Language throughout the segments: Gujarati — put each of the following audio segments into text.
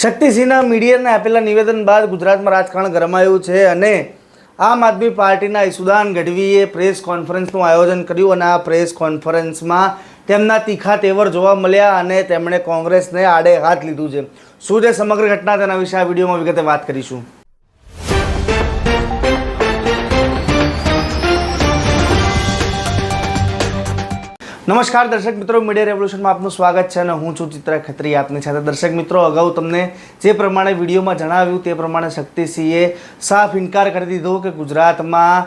શક્તિસિંહના મીડિયાને આપેલા નિવેદન બાદ ગુજરાતમાં રાજકારણ ગરમાયું છે અને આમ આદમી પાર્ટીના ઈસુદાન ગઢવીએ પ્રેસ કોન્ફરન્સનું આયોજન કર્યું અને આ પ્રેસ કોન્ફરન્સમાં તેમના તીખા તેવર જોવા મળ્યા અને તેમણે કોંગ્રેસને આડે હાથ લીધું છે. શું છે સમગ્ર ઘટના તેના વિશે આ વિડીયોમાં વિગતે વાત કરીશું. નમસ્કાર, દર્શક મિત્રો. મીડિયા રેવોલ્યુશનમાં આપનું સ્વાગત છે અને હું છું ચિત્ર ખત્રી. આપની સાથે દર્શક મિત્રો, અગાઉ તમને જે પ્રમાણે વિડીયોમાં જણાવ્યું તે પ્રમાણે શક્તિસિંહે સાફ ઇનકાર કરી દીધો કે ગુજરાતમાં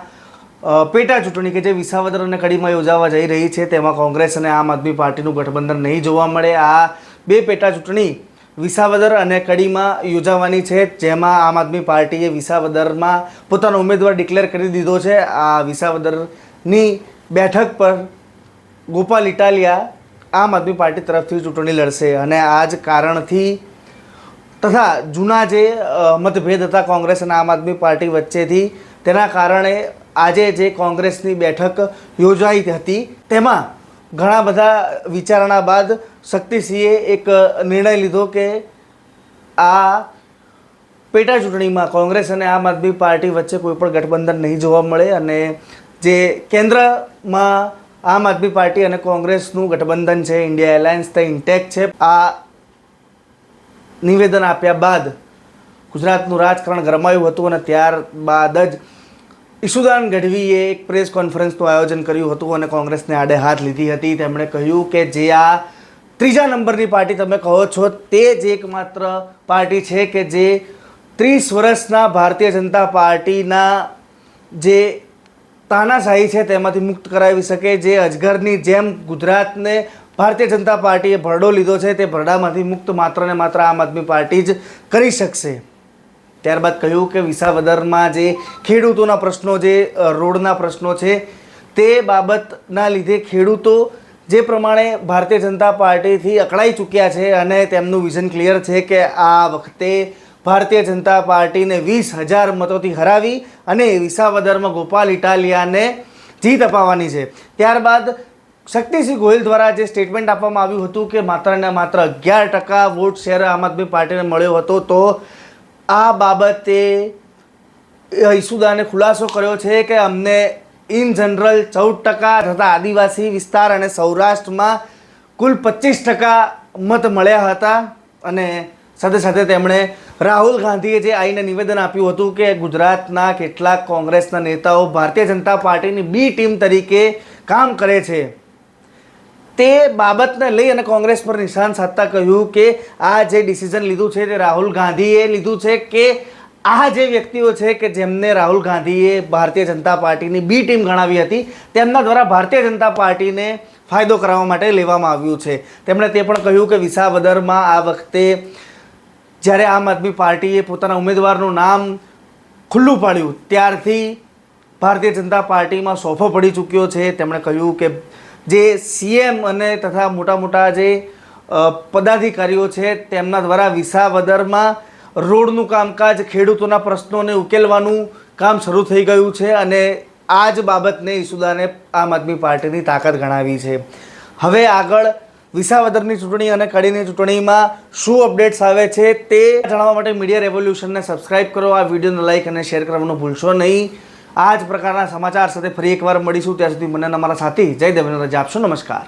પેટા ચૂંટણી કે જે વિસાવદર અને કડીમાં યોજાવા જઈ રહી છે તેમાં કોંગ્રેસ અને આમ આદમી પાર્ટીનું ગઠબંધન નહીં જોવા મળે. આ બે પેટા ચૂંટણી વિસાવદર અને કડીમાં યોજાવાની છે, જેમાં આમ આદમી પાર્ટીએ વિસાવદરમાં પોતાનો ઉમેદવાર ડિક્લેર કરી દીધો છે. આ વિસાવદરની બેઠક પર ગોપાલ ઇટાલિયા આમ આદમી પાર્ટી તરફથી ચૂંટણી લડશે અને આ જ કારણથી તથા જૂના જે મતભેદ હતા કોંગ્રેસ અને આમ આદમી પાર્ટી વચ્ચેથી, તેના કારણે આજે જે કોંગ્રેસની બેઠક યોજાઈ હતી, તેમાં ઘણા બધા વિચારણા બાદ શક્તિસિંહે એક નિર્ણય લીધો કે આ પેટા ચૂંટણીમાં કોંગ્રેસ અને આમ આદમી પાર્ટી વચ્ચે કોઈ પણ ગઠબંધન નહીં જોવા મળે અને જે કેન્દ્રમાં આમ આદમી પાર્ટી અને કોંગ્રેસનું ગઠબંધન છે, ઇન્ડિયા એલાયન્સ તે ઇન્ટેક છે. આ નિવેદન આપ્યા બાદ ગુજરાતનું રાજકારણ ગરમાયું હતું અને ત્યારબાદ જ ઈશુદાન ગઢવીએ એક પ્રેસ કોન્ફરન્સનું આયોજન કર્યું હતું અને કોંગ્રેસને આડે હાથ લીધી હતી. તેમણે કહ્યું કે જે આ ત્રીજા નંબરની પાર્ટી તમે કહો છો તે જ એકમાત્ર પાર્ટી છે કે જે ત્રીસ વર્ષના ભારતીય જનતા પાર્ટીના જે તાનાશાહી છે તેમાંથી મુક્ત કરાવી શકે જે અજગરની જેમ ગુજરાતને ભારતીય જનતા પાર્ટીએ ભરડો લીધો છે તે ભરડામાંથી મુક્ત માત્ર ને માત્ર આમ આદમી પાર્ટી જ કરી શકશે. ત્યારબાદ કહ્યું કે વિસાવદરમાં જે ખેડૂતોના પ્રશ્નો જે રોડના પ્રશ્નો છે તે બાબતના લીધે ખેડૂતો જે પ્રમાણે ભારતીય જનતા પાર્ટીથી અકળાઈ ચૂક્યા છે અને તેમનું વિઝન ક્લિયર છે કે આ વખતે ભારતીય જનતા પાર્ટીને વીસ હજાર મતોથી હરાવી અને વિસાવદરમાં ગોપાલ ઇટાલિયાને જીત અપાવવાની છે. ત્યારબાદ શક્તિસિંહ ગોહિલ દ્વારા જે સ્ટેટમેન્ટ આપવામાં આવ્યું હતું કે માત્ર ને માત્ર અગિયાર ટકા વોટ શેર આમ આદમી પાર્ટીને મળ્યો હતો, તો આ બાબતે ઈસુદાને ખુલાસો કર્યો છે કે અમને ઇન જનરલ ચૌદ ટકા તથા આદિવાસી વિસ્તાર અને સૌરાષ્ટ્રમાં કુલ પચીસ ટકા મત મળ્યા હતા અને સાથે સાથે તેમણે રાહુલ ગાંધીએ જે આઈને નિવેદન આપ્યું હતું કે ગુજરાતના કેટલાક કોંગ્રેસના નેતાઓ ભારતીય જનતા પાર્ટીની બી ટીમ તરીકે કામ કરે છે. તે બાબતને લઈ અને કોંગ્રેસ પર નિશાન સાધતા કહ્યું કે આ જે ડિસિઝન લીધું છે તે રાહુલ ગાંધીએ લીધું છે કે આ જે વ્યક્તિઓ છે કે જેમને રાહુલ ગાંધીએ ભારતીય જનતા પાર્ટીની બી ટીમ ગણાવી હતી, તેમના દ્વારા ભારતીય જનતા પાર્ટીને ફાયદો કરાવવા માટે લેવામાં આવ્યું છે. તેમણે તે પણ કહ્યું કે વિસાવદરમાં આ વખતે જ્યારે આમ આદમી પાર્ટીએ પોતાના ઉમેદવારનું નામ ખુલ્લું પાડ્યું, ત્યારથી ભારતીય જનતા પાર્ટીમાં સોફો પડી ચૂક્યો છે. તેમણે કહ્યું કે જે સીએમ અને તથા મોટા મોટા જે પદાધિકારીઓ છે, તેમના દ્વારા વિસાવદરમાં રોડનું કામકાજ, ખેડૂતોના પ્રશ્નોને ઉકેલવાનું કામ શરૂ થઈ ગયું છે અને આ જ બાબતને ઈસુદાને આમ આદમી પાર્ટીની તાકાત ગણાવી છે. હવે આગળ વિસાવદરની ચૂંટણી અને કડીની ચૂંટણીમાં શું અપડેટ્સ આવે છે તે જાણવા માટે મીડિયા રેવોલ્યુશનને સબસ્ક્રાઇબ કરો, આ વિડીયોને લાઇક અને શેર કરવાનું ભૂલશો નહીં. આ જ પ્રકારના સમાચાર સાથે ફરી એકવાર મળીશું. ત્યાં સુધી મને અમારા મારા સાથી જય દેવેન્દ્ર રજા આપશો નમસ્કાર.